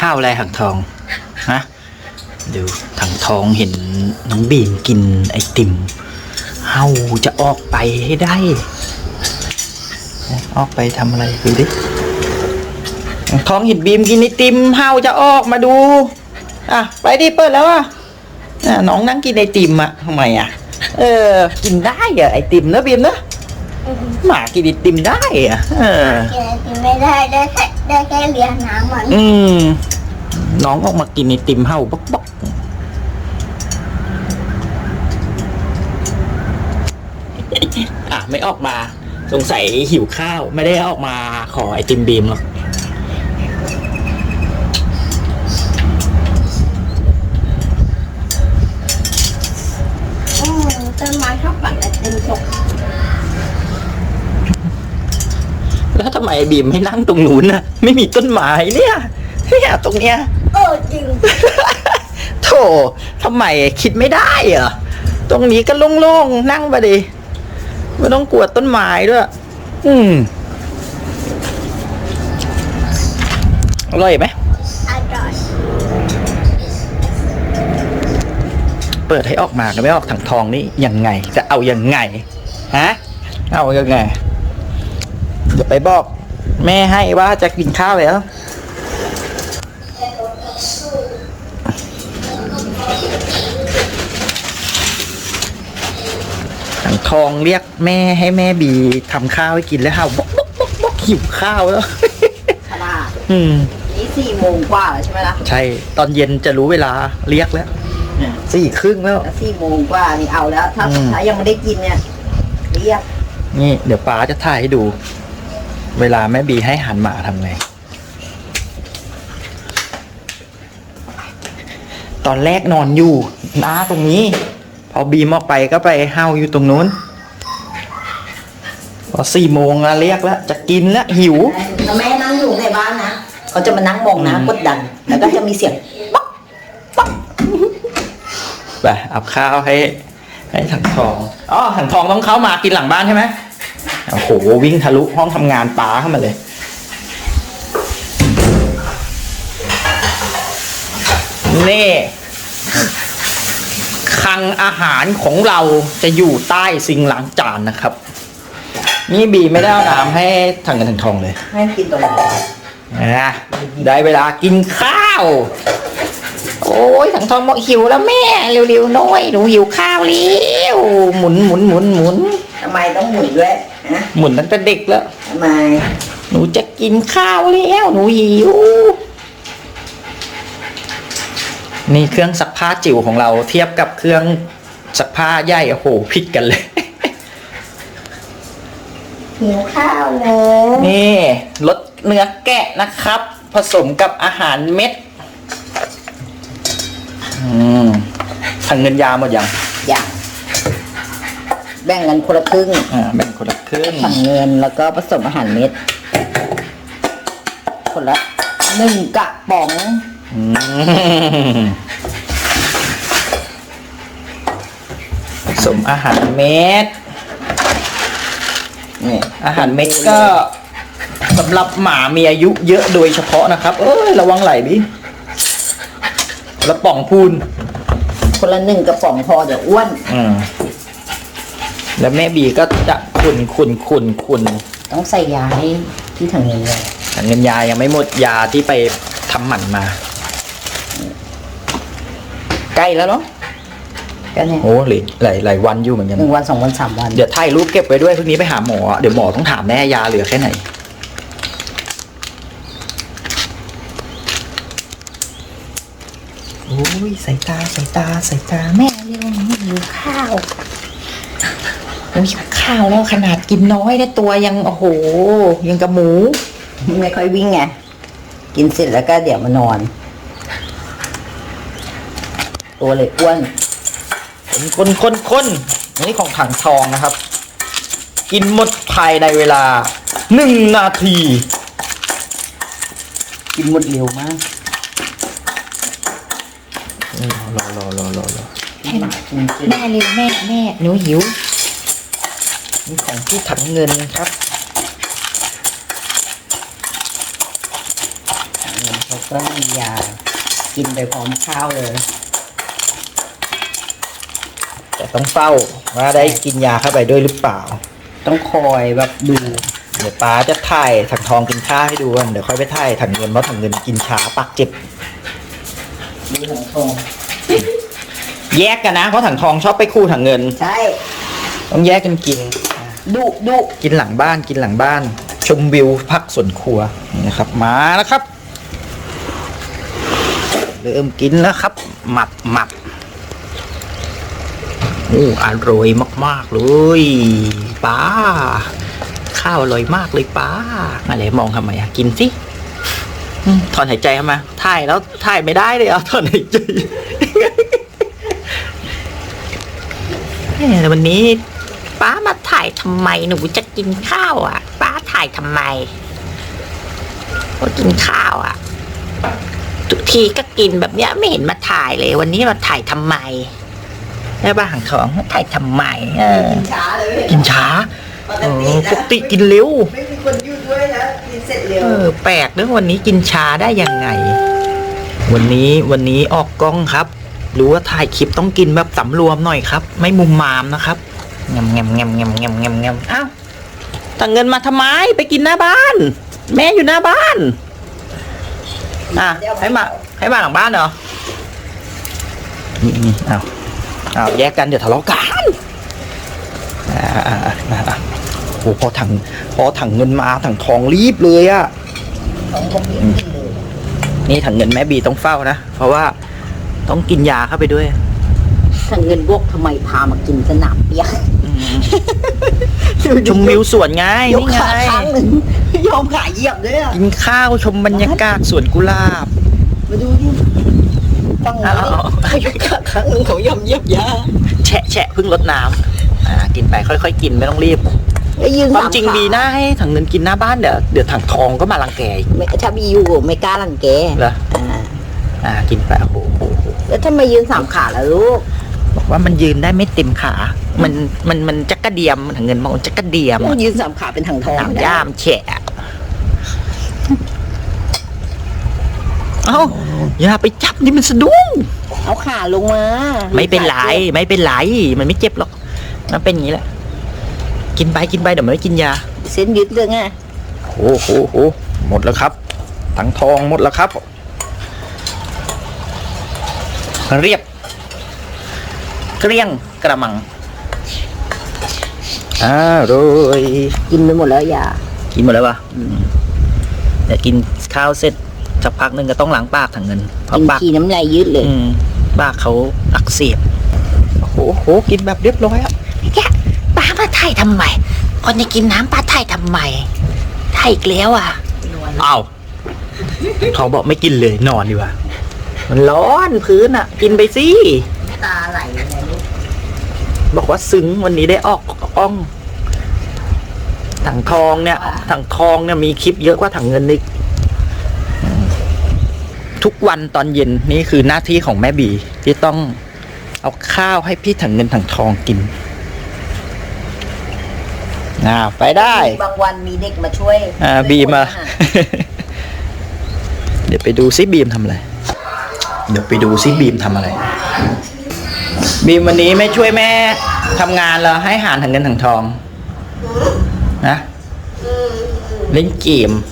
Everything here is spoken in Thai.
ข้าวอะไรถังทองฮะดูถังทองเห็นน้องบีมกินไอติมเฮาจะออกไปให้ได้ ออกไปทำอะไรดูดิถังทองเห็นบีมกินไอติมเฮาจะออกมาดูอะไปดิเปิดแล้วอะอะน้องนั่งกินไอติมอะทำไมอะเออ กินได้เหรอไอติมนะบีมนะ หมากินไอติมได้เหรอะเออกินไอติมไม่ได้ได้แค่ได้แค่เลี้ยงน้ำมันอืม น้องออกมากินไอติมเห่าบ๊อกบ๊อกอะไม่ออกมา สงสัยหิวข้าว ไม่ได้ออกมาขอไอติมบีมหรอก ไมไอ้บีมไม่นั่งตรงนู้นน่ะ ไม่มีต้นไม้เนี่ยเนี่ยตรงเนี้ย เออจริง โถทำไมคิดไม่ได้เหรอตรงนี้ก็โล่งๆนั่งไปดิไม่ต้องกลัวต้นไม้ด้วย อืมอร่อยไหมอร่อยเปิดให้ออกมาก็ไม่ออกถังทองนี่ยังไง จะเอายังไงฮะเอายังไงเดี๋ยวไปบอก แม่ให้ว่าจะกินข้าวแล้วถังทองเรียกแม่ให้แม่บีทำข้าวให้กินแล้วห่าวบอกบอกบอกบอกหิวข้าวแล้ว ขนาดอืม นี้สี่โมงกว่าแล้วใช่ไหมล่ะใช่ ตอนเย็นจะรู้เวลาเรียกแล้วสี่ครึ่งแล้ว แล้วสี่โมงกว่านี่เอาแล้ว ถ้าอืม ถ้ายังไม่ได้กินเนี่ยเรียก นี่ เดี๋ยวป้าจะถ่ายให้ดู เวลาแม่บีให้อาหันหมาทำไง ตอนแรกนอนอยู่หน้าตรงนี้ พอบีมออกไปก็ไปเฮาอยู่ตรงนู้น พอสี่โมงอะเรียกแล้ว จะกินแล้วหิวถ้าแม่นั่งอยู่ในบ้านนะเขาจะมานั่งมองนะอืมกดดัน แล้วก็จะมีเสียงป๊อกป๊อกไปเอาข้าวให้ ให้ถังทองอ๋อถังทองต้องเข้ามากินหลังบ้านใช่ไหม โอ้โหวิ่งทะลุห้องทำงานป้าเข้ามาเลย นี่คลังอาหารของเราจะอยู่ใต้ซิงค์ล้างจานนะครับ นี่บีไม่ได้เอาน้ำให้ถังเงินถังทองเลยให้กินตรงนี้นะได้เวลากินข้าว โอ้ยถังทองบอกหิวแล้วแม่เร็วๆหน้อยหนูหิวข้าวแล้วหมุนหมุนหมุนหมุนทำไมต้องหมุนด้วยนะ หมุนตั้งแต่เด็กแล้วทำไมหนูจะกินข้าวแล้วหนูหิว นี่เครื่องซักผ้าจิ๋วของเราเทียบกับเครื่องซักผ้าใหญ่โอ้โหผิดกันเลย หิวข้าวเลยนี่รสเนื้อแกะนะครับ ผสมกับอาหารเม็ด อืมทางเงินยาหมดยังอย่าง แบ่งกันคนละครึ่งอ่าแบ่งคนละครึ่งฝั่งเงินแล้วก็ผสมอาหารเม็ด คนละหนึ่งกระป๋อง อืมผสมอาหารเม็ด นี่อาหารเม็ดก็สำหรับหมามีอายุเยอะโดยเฉพาะนะครับ เอ้ยระวังไหลดิแล้วป่องพูนคนละหนึ่งกระป๋องพอเดี๋ยวอ้วน อืม แล้วแม่บีก็จะขุนขุนขุนขุนต้องใส่ยาให้ที่ทางเงินเลยแต่เงินยายังไม่หมดยาที่ไปทำหมันมา ใกล้แล้วเนาะก็เนี่ยโอ้หลายหลายหลายวันอยู่เหมือนกันหนึ่งวันสองวันสามวัน เดี๋ยวถ่ายรูปเก็บไว้ด้วยพรุ่งนี้ไปหาหมอ เดี๋ยวหมอต้องถามแม่ยาเหลือแค่ไหน โอ้ยสายตาสายตาสายตาแม่เร็วหนูหิวข้าว หนูหิวข้าวแล้วขนาดกินน้อยได้ตัวยังโอ้โห ยังกับหมู ไม่ค่อยวิ่งไงกินเสร็จแล้วก็เดี๋ยวมานอน ตัวเลยอ้วนคนคนคนอันนี้ของถังทองนะครับ กินหมดภายในเวลาหนึ่งนาที กินหมดเร็วมากรอรอรอรอรอกินกินแม่เร็วแม่แม่หนูหิว นี่ของที่ถังเงินครับแล้วก็มียากินไปพร้อมข้าวเลย แต่ต้องเฝ้าว่าได้กินยาเข้าไปด้วยหรือเปล่า ต้องคอยแบบดูเดี๋ยวป้าจะถ่ายถังทองกินข้าวให้ดูกันเดี๋ยวค่อยไปถ่ายถังเงินเพราะถังเงินกินช้าปากเจ็บดูถังทองแยกกันนะเพราะถังทองชอบไปคู่ถังเงิน ใช่ ต้องแยกกันกิน ดุดุกินหลังบ้านกินหลังบ้าน ชมวิวพักสวนครัวนี่นะครับ มาแล้วครับ เริ่มกินแล้วครับหมับหมับโอ้อร่อยมาก ๆ เลยป้า ข้าวอร่อยมากเลยป้าอะไรมองทำไมอะกินสิถอนหายใจเข้ามาถ่ายแล้วถ่ายไม่ได้เลยเอาถอนหายใจเอ้ยแต่วันนี้ ป้ามาถ่ายทำไมหนูจะกินข้าวอะ ป้าถ่ายทำไมก็กินข้าวอะ ทุกทีก็กินแบบเนี้ยไม่เห็นมาถ่ายเลย วันนี้มาถ่ายทำไมได้บ้าหางของถ่ายทำไมเออช้าเลยกินช้าเออปกติกินเร็ว ไม่มีคนอยู่ด้วยนะกินเสร็จเร็วเออแปลกเรื่องวันนี้กินช้าได้ยังไง วันนี้วันนี้ออกกล้องครับ รู้ว่าถ่ายคลิปต้องกินแบบสำรวมหน่อยครับ ไม่มุมมามนะครับ งำงำงำงำงำงำงำอ้าวตังเงินมาทำไมไปกินหน้าบ้าน แม่อยู่หน้าบ้านอะให้มาให้มาหลังบ้านเหรอนี่นี่เอาเอาแยกกันเดี๋ยวทะเลาะกันอ่าอ่าอ่าอ่าโอ้พอถังพอถังเงินมาถังทองรีบเลยอะของผมกินเลยนี่ถังเงินแม่บีต้องเฝ้านะ เพราะว่าต้องกินยาเข้าไปด้วย ถ้าเงินบวกทำไมพามากินสนามเปียกชมวิวสวนไงยกนี่ไง ขาข้างหนึ่งยอมขาเหยียบด้วยอะกินข้าวชมบรรยากาศสวนกุหลาบ มาดูดิฟังหน่อยดิเอาเขายกขาข้างหนึ่งเขายอมเหยียบยาแฉะแฉะเพิ่งลดน้ำอ่ากินไปค่อยๆ กินไม่ต้องรีบไอ้ยืนความสามจริงขาบีน่าให้ถังเงินกินหน้าบ้านเดี๋ยวเดี๋ยวถังทองก็มารังแกอีกไม่ถ้าบีอยู่ไม่กล้ารังแกเหรออ่าอ่ากินไปโอ้โหโอ้โหแล้วถ้ามายืนสามขาแล้วลูกบอก ว่ามันยืนได้ไม่เต็มขา มันมันมันจักกระเดียมถังเงินมองจักกระเดียมยืนสามขาเป็นถังทองสามไม่ได้ย่ามแฉะเอ้าอย่าไปจับนี่มันสะดุ้งเอาขาลงมาไม่เป็นไรไม่เป็นไรมันไม่เจ็บหรอกมันเป็นอย่างนี้แหละกินไปกินไปเดี๋ยวมันไม่กินยา เส้นยึดเลยไงโอ้โหโหหมดแล้วครับทั้งทองหมดแล้วครับ เรียบ เกลี้ยงกระมังอร่อยกินไปหมดแล้วอย่ากินหมดแล้วปะเดี๋ยวกินข้าวเสร็จสักพักหนึ่งก็ต้องล้างปากถังเงินเพราะกินปากขี้น้ำลายยืดเลย อืมปากเขาอักเสบโอ้โหโหกินแบบเรียบร้อยอะแกป้ามาถ่ายทำไม คนจะกินน้ำป้าถ่ายทำไมถ่ายอีกแล้วอะอ้าวเขาบอกไม่กินเลยนอนดีกว่ามันร้อนพื้นอะ กินไปสิ ตาไหลเลยลูก บอกว่าซึ้งวันนี้ได้ออกกล้องถังทองเนี่ยถังทองเนี่ยมีคลิปเยอะกว่าถังเงินอีกอืมทุกวันตอนเย็นนี่คือหน้าที่ของแม่บี ที่ต้องเอาข้าวให้พี่ถังเงินถังทองกินอ่าไปได้ บางวันมีเด็กมาช่วยอ่าบีมมาเดี๋ยวไปดูซิบีมทำอะไร เดี๋ยวไปดูซิบีมทำอะไร บีมวันนี้ไม่ช่วยแม่ ทำงานเหรอให้หารถังเงินถังทอง นะ เล่นเกมใช่